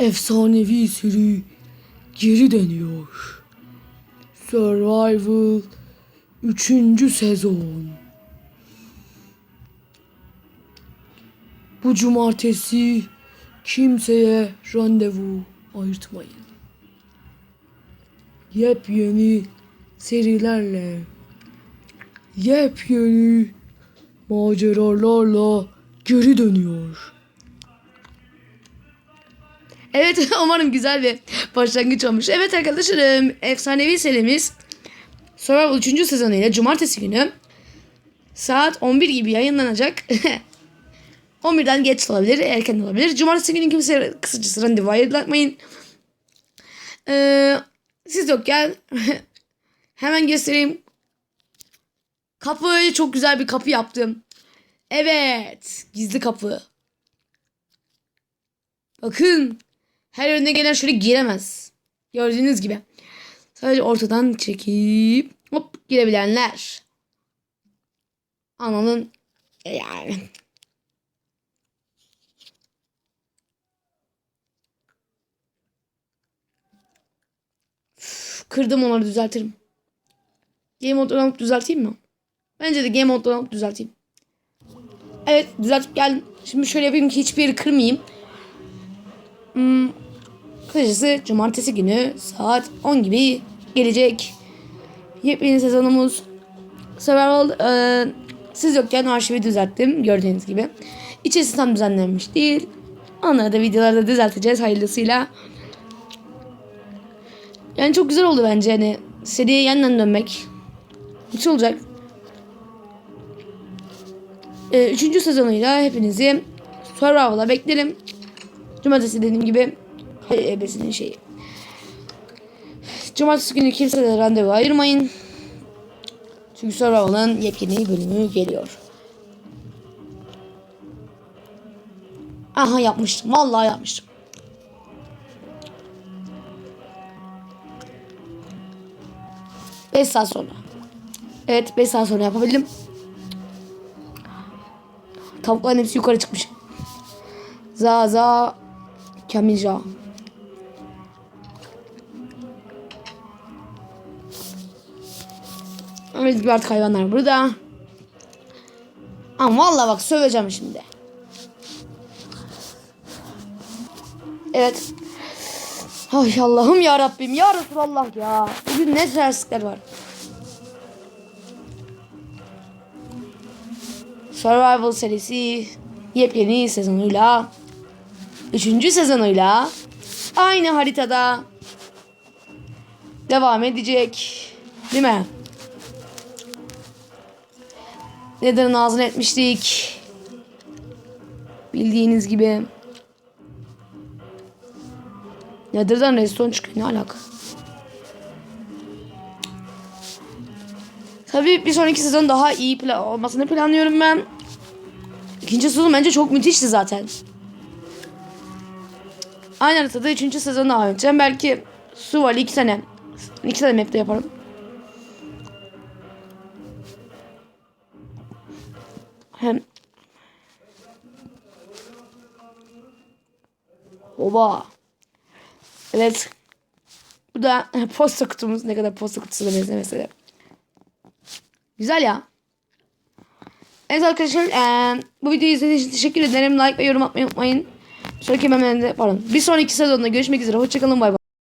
efsanevi seri geri dönüyor. Survival 3. sezon. Bu cumartesi kimseye randevu ayırtmayın. Yepyeni serilerle, yepyeni maceralarla geri dönüyor. Evet umarım güzel bir başlangıç olmuş. Evet arkadaşlarım efsanevi serimiz Survival 3. sezonuyla cumartesi günü saat 11 gibi yayınlanacak. 11'den geç olabilir, erken olabilir. Cumartesi günü kimse kısacası randevu ayırtmayın. Ee, siz yokken hemen göstereyim. Kapıyı çok güzel bir kapı yaptım. Evet, gizli kapı. Bakın. Her önüne gelen şöyle giremez. Gördüğünüz gibi. Sadece ortadan çekip hop girebilenler. Ananın yani. Üf, Kırdım onları düzeltirim. Game alıp düzelteyim mi? Bence de game alıp düzelteyim. Evet düzeltip geldim. Şimdi şöyle yapayım ki hiçbir yeri kırmayayım. Kısacası cumartesi günü saat 10 gibi gelecek. Yepyeni sezonumuz. Survival e, siz yokken arşivi düzelttim gördüğünüz gibi. İçerisi tam düzenlenmiş değil. Onları da videolarda düzelteceğiz hayırlısıyla. Yani çok güzel oldu bence hani seriye yeniden dönmek. Güzel olacak. E, üçüncü sezonuyla hepinizi Survival'a beklerim. Cumartesi dediğim gibi ebesinin şeyi. Cumartesi günü kimse de randevu ayırmayın. Çünkü Survival'ın yepyeni bölümü geliyor. Aha yapmıştım. Vallahi yapmıştım. Beş saat sonra. Evet 5 saat sonra yapabildim. Tavukların hepsi yukarı çıkmış. Za za Kamilca. Evet gibi artık hayvanlar burada. Ama vallahi bak söveceğim şimdi. Evet. Ay Allah'ım ya Rabbim ya Resulallah ya. Bugün ne terslikler var. Survival serisi yepyeni sezonuyla Üçüncü sezonuyla aynı haritada devam edecek. Değil mi? Nether'ın ağzını etmiştik. Bildiğiniz gibi. Nether'dan redstone çıkıyor. Ne alaka? Tabii bir sonraki sezon daha iyi plan olmasını planlıyorum ben. İkinci sezon bence çok müthişti zaten. Aynı haritada 3. sezonu devam edeceğim. Belki su var 2 sene. 2 sene map'te yaparım. Hem Oba. Evet. Bu da posta kutumuz. Ne kadar posta kutusu da benzemese Güzel ya. Evet arkadaşlar eee, bu videoyu izlediğiniz için teşekkür ederim. Like ve yorum atmayı unutmayın. Sonraki bölümde pardon. Bir sonraki sezonda görüşmek üzere. Hoşçakalın bay bay.